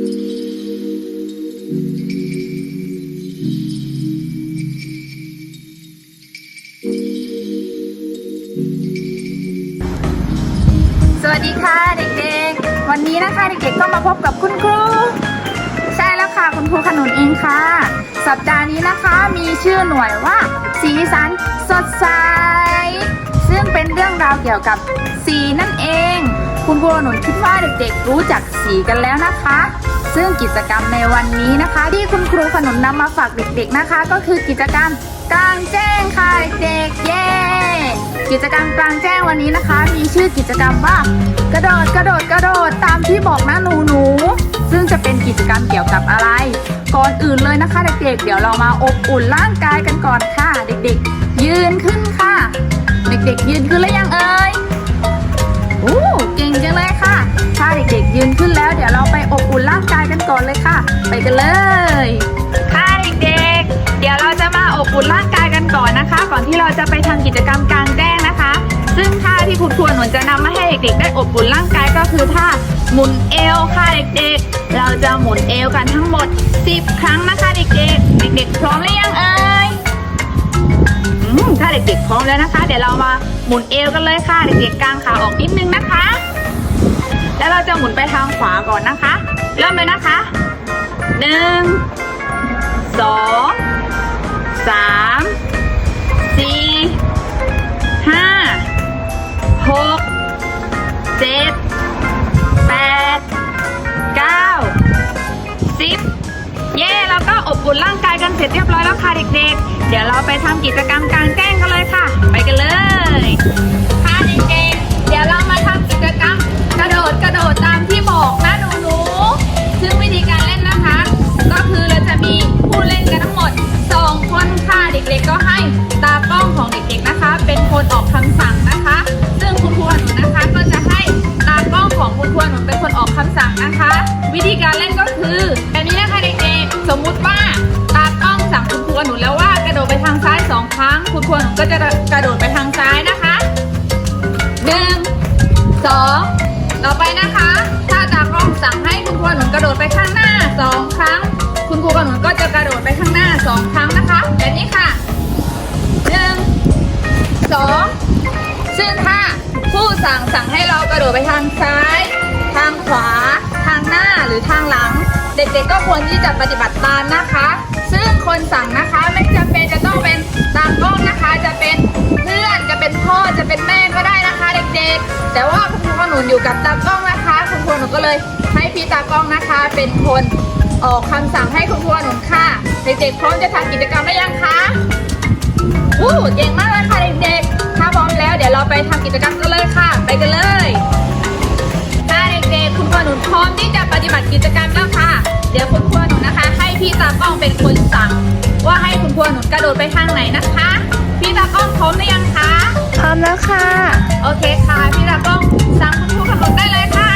สวัสดีค่ะเด็กๆ วันนี้นะคะเด็กๆก็มาพบกับคุณครู ใช่แล้วค่ะคุณครูขนุนเองค่ะ สัปดาห์นี้นะคะมีชื่อหน่วยว่า สีสันสดใส ซึ่งเป็นเรื่องราวเกี่ยวกับสีนั่นเอง คุณครูขนุนคิดว่าเด็กๆ รู้จักสีกันแล้วนะคะ ซึ่งกิจกรรมในวันนี้นะคะ ที่คุณครูขนุนนำมาฝากเด็กๆนะคะ ก็คือกิจกรรมกลางแจ้งค่ะเด็กๆเย้กิจกรรมกลางแจ้งวันนี้นะคะ มีชื่อกิจกรรมว่ากระโดดกระโดดกระโดดตามที่บอกนะหนูหนูๆซึ่งจะเป็นกิจกรรมเกี่ยวกับอะไร ก่อนอื่นเลยนะคะเด็กๆ เดี๋ยวเรามาอบอุ่นร่างกายกันก่อนค่ะ เด็กๆ ยืนขึ้นค่ะ เด็กๆ ยืนขึ้นแล้วยังเอ่ย โอ้เก่งจังเลยค่ะ ถ้าเด็กๆยืนขึ้นแล้ว เดี๋ยวเราไปอบอุ่นร่างกายกันก่อนเลยค่ะ ไปกันเลยค่ะเด็กๆ เดี๋ยวเราจะมาอบอุ่นร่างกายกันก่อนนะคะ ก่อนที่เราจะไปทำกิจกรรมกลางแจ้งนะคะ ซึ่งท่าที่คุณครูหนุนจะนำมาให้เด็กๆ ได้อบอุ่นร่างกายก็คือท่าหมุนเอวค่ะเด็กๆ เราจะหมุนเอวกันทั้งหมด 10 ครั้งนะคะเด็กๆ เด็กๆ พร้อมหรือยังเอ่ยอืมถ้าเด็กๆ พร้อมแล้วนะคะ เดี๋ยวเรามา หมุนเอวกันเลยค่ะเด็กๆกางขาออกนิดนึงนะคะ แล้วเราจะหมุนไปทางขวาก่อนนะคะ เริ่มเลยนะคะหนึ่งสองสามสี่ห้าหกเจ็ดแปดเก้าสิบเย่แล้วก็อบอุ่นร่างกายกันเสร็จเรียบร้อยแล้วค่ะเด็กๆ เดี๋ยวเราไปทำกิจกรรมกลางแจ้งกันเลยค่ะ ไปกันเลย ค่ะเด็กๆเดี๋ยวเรามาทำกิจกรรมกระโดดกระโดดตามที่บอกนะหนูหนูๆซึ่งวิธีการเล่นนะคะ ก็คือเราจะมีผู้เล่นกันทั้งหมด 2 คนค่ะเด็กๆก็ให้ตากล้องของเด็กๆนะคะ เป็นคนออกคำสั่งนะคะ ซึ่งคุณครูหนูนะคะก็จะให้ตากล้องของคุณครูหนูเป็นคนออกคำสั่งนะคะ วิธีการเล่นก็คือแบบนี้นะคะเด็กๆสมมุติว่าตากล้องสั่งคุณครูหนูแล้วว่ากระโดดไปทาง ครั้ง คุณครูหนูก็จะกระโดดไปทางซ้ายนะคะหนึ่งสองต่อไปนะคะ ถ้าตากล้องสั่งให้คุณครูหนุนกระโดดไปข้างหน้าสองครั้ง คุณครูกับหนุนก็จะกระโดดไปข้างหน้าสองครั้งนะคะแบบนี้ค่ะหนึ่งสองซึ่งถ้าผู้สั่งสั่งให้เรากระโดดไปทางซ้าย ทางขวา ทางหน้าหรือทางหลัง เด็กๆก็ควรที่จะปฏิบัติตามนะคะ ซึ่งคนสั่งนะคะไม่จำเป็นจะต้องเป็น ตากล้องนะคะ จะเป็นเพื่อนจะเป็นพ่อจะเป็นแม่ก็ได้นะคะ เด็กๆ แต่ว่าคุณครูขนุนอยู่กับตากล้องนะคะ คุณครูหนุนก็เลยให้พี่ตากล้องนะคะ เป็นคนออกคำสั่งให้คุณครูหนุนค่ะ เด็กๆพร้อมจะทำกิจกรรมได้ยังคะอู้เก่งมากเลยค่ะเด็กๆ ถ้าพร้อมแล้วเดี๋ยวเราไปทำกิจกรรมกันเลยค่ะ ไปกันเลยถ้าเด็กๆ คุณครูหนุนพร้อมที่จะปฏิบัติกิจกรรมแล้วค่ะ เดี๋ยวคุณครู รูหนุนกระโดดไปทางไหนนะคะ พี่ตากล้องพร้อมหรือยังคะ พร้อมแล้วค่ะ โอเคค่ะ พี่ตากล้องสั่งคุณครูกระโดดได้เลยค่ะ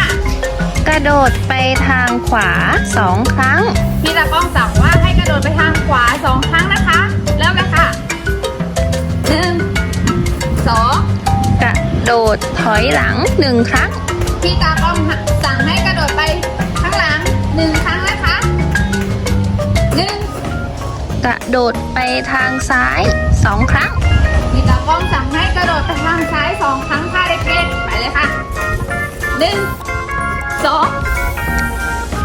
กระโดดไปทางขวาสองครั้ง พี่ตากล้องสั่งว่าให้กระโดดไปทางขวาสองครั้งนะคะ เริ่มเลยค่ะหนึ่งสองกระโดดถอยหลังหนึ่งครั้ง พี่ตากล้องสั่งให้กระโดดไปข้างหลังหนึ่งครั้งนะคะ กระโดดไปทางซ้ายสองครั้งพี่ตากล้องสั่งให้กระโดดไปทางซ้ายสองครั้งค่ะเด็กๆ ไปเลยค่ะหนึ่งสอง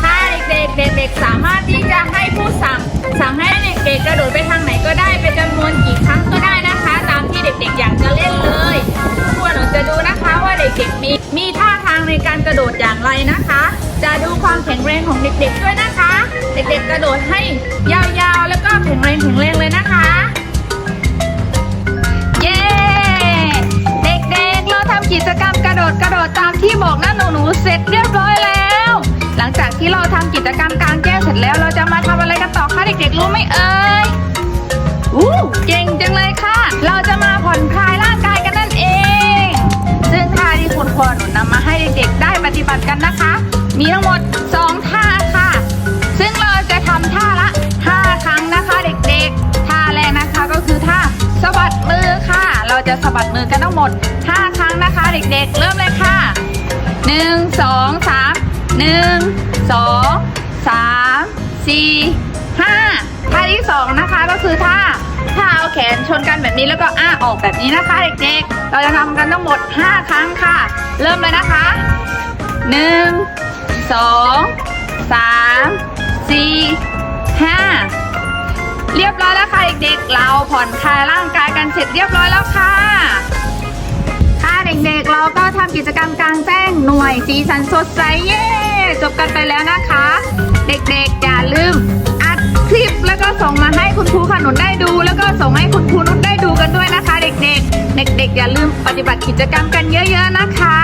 ถ้าเด็กๆเด็กๆสามารถที่จะให้ผู้สั่ง สั่งให้เด็กๆกระโดดไปทางไหนก็ได้เป็นจำนวนกี่ครั้งก็ได้นะคะ ตามที่เด็กๆอยากจะเล่นเลยครูหนูจะดูนะคะว่าเด็กๆมีมีท่าทางในการกระโดดอย่างไรนะคะ จะดูความแข็งแรงของเด็กๆด้วยนะคะ เด็กๆกระโดดให้ยาว ที่เราทำกิจกรรมกลางแจ้งเสร็จแล้ว เราจะมาทำอะไรกันต่อคะเด็กๆรู้ไหมเอ่ยอู้เก่งจังเลยค่ะ เราจะมาผ่อนคลายร่างกายกันนั่นเอง ซึ่งท่าที่คุณครูหนูนำมาให้เด็กๆ ได้ปฏิบัติกันนะคะ มีทั้งหมด 2 ท่าค่ะ ซึ่งเราจะทำท่าละ 5 ครั้งนะคะเด็กๆ ท่าแรกนะคะก็คือท่าสะบัดมือค่ะ เราจะสะบัดมือกันทั้งหมด 5 ครั้งนะคะ เด็กๆ เริ่มเลยค่ะ 1 2 3 1 สองสามสี่ห้าท่าที่สองนะคะก็คือท่าท่าเอาแขนชนกันแบบนี้แล้วก็อ้าออกแบบนี้นะคะเด็กๆ เราจะทำกันทั้งหมด 5 ครั้งค่ะ เริ่มเลยนะคะ 1 2 3 4 5 เรียบร้อยแล้วค่ะเด็กๆ เราผ่อนคลายร่างกายกันเสร็จเรียบร้อยแล้วค่ะค่ะเด็กๆ เราก็ทำกิจกรรมกลางแจ้งหน่วยสีสันสดใสเย้ จบกันไปแล้วนะคะ เด็กๆอย่าลืม อัดคลิปแล้วก็ส่งมาให้คุณครูขนุนได้ดู แล้วก็ส่งให้คุณครูนุชได้ดูกันด้วยนะคะ เด็กๆ เด็ก ๆ อย่าลืมปฏิบัติกิจกรรมกันเยอะ ๆนะคะ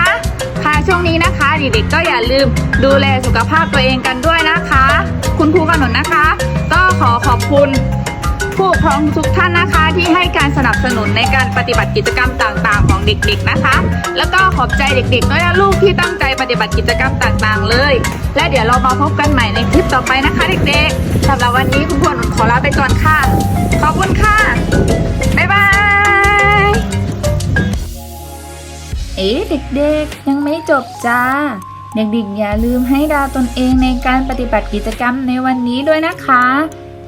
ค่ะช่วงนี้นะคะ เด็กๆก็อย่าลืมดูแลสุขภาพตัวเองกันด้วยนะคะ คุณครูขนุนนะคะ ก็ขอขอบคุณ ผู้ปกครองทุกท่านนะคะที่ให้การสนับสนุนในการปฏิบัติกิจกรรมต่างๆ ของเด็กๆนะคะ แล้วก็ขอบใจเด็กๆด้วยนะลูกที่ตั้งใจปฏิบัติกิจกรรมต่างๆ เลย และเดี๋ยวเรามาพบกันใหม่ในคลิปต่อไปนะคะ เด็กๆสำหรับวันนี้คุณครูหนุนขอลาไปก่อนค่ะ ขอบคุณค่ะ บ๊ายบาย เอ๊ะเด็กๆ ยังไม่จบจ้าเด็กๆอย่าลืมให้ดาวตนเองในการปฏิบัติกิจกรรมในวันนี้ด้วยนะคะ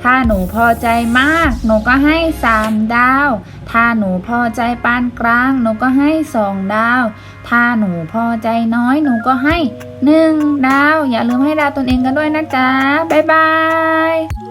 ถ้าหนูพอใจมาก หนูก็ให้สามดาว ถ้าหนูพอใจปานกลาง หนูก็ให้สองดาว ถ้าหนูพอใจน้อย หนูก็ให้หนึ่งดาว อย่าลืมให้ดาวตนเองกันด้วยนะจ๊ะ บ๊ายบาย